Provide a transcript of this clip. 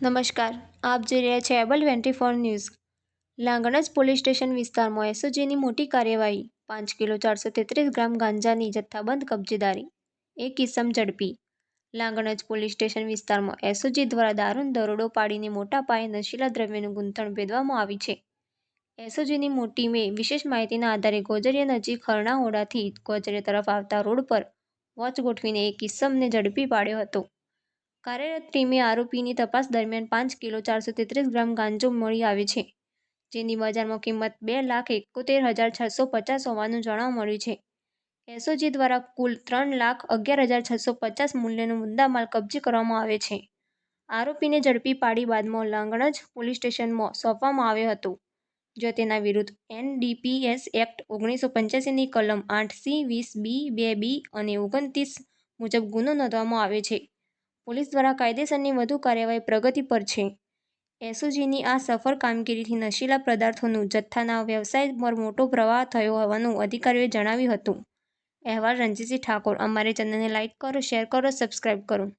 નમસ્કાર. આપ જોઈ રહ્યા છે able twenty four news. Langhnaj police station વિસ્તારમાં એસઓજીની મોટી કાર્યવાહી, પાંચ કિલો ચારસો તેત્રીસ ગ્રામ ગાંજાની જથ્થાબંધ કબજેદારી, એક કિસ્સમ ઝડપી. લાંગણજ પોલીસ સ્ટેશન વિસ્તારમાં એસઓજી દ્વારા દારૂણ દરોડો પાડીને મોટા પાયે નશીલા દ્રવ્યનું ગૂંથણ ભેદવામાં આવી છે. એસઓજીની મોટી ટીમે વિશેષ માહિતીના આધારે ગોજરિયા નજીક હરણાહોડાથી ગોજરિયા તરફ આવતા રોડ પર વોચ ગોઠવીને એક કિસ્સમને ઝડપી પાડ્યો હતો. કાર્યરત ટીમે આરોપીની તપાસ દરમિયાન પાંચ કિલો ચારસો તેત્રીસ ગ્રામ ગાંજો મળી આવે છે, જેની બજારમાં કિંમત બે લાખ એકોતેર હજાર છસો પચાસ હોવાનું જાણવા મળ્યું છે. એસઓજી દ્વારા કુલ ત્રણ લાખ અગિયાર હજાર છસો પચાસ મૂલ્યનો મુદ્દામાલ કબજે કરવામાં આવે છે. આરોપીને ઝડપી પાડી બાદમાં લાંગણજ પોલીસ સ્ટેશનમાં સોંપવામાં આવ્યો હતો, જો તેના વિરુદ્ધ એનડીપીએસ એક્ટ ઓગણીસો પંચ્યાસીની કલમ આઠ સી વીસ બી બે બી અને ઓગણત્રીસ મુજબ ગુનો નોંધવામાં આવ્યો છે. પોલીસ દ્વારા કાયદેસરની વધુ કાર્યવાહી પ્રગતિ પર છે. એસઓજીની આ સફળ કામગીરીથી નશીલા પદાર્થોનું જથ્થાના વ્યવસાય પર મોટો પ્રવાહ થયો હોવાનું અધિકારીઓએ જણાવ્યું હતું. અહેવાલ રણજીતસિંહ ઠાકોર, અમારી ચેનલને લાઇક કરો, શેર કરો, સબસ્ક્રાઇબ કરો.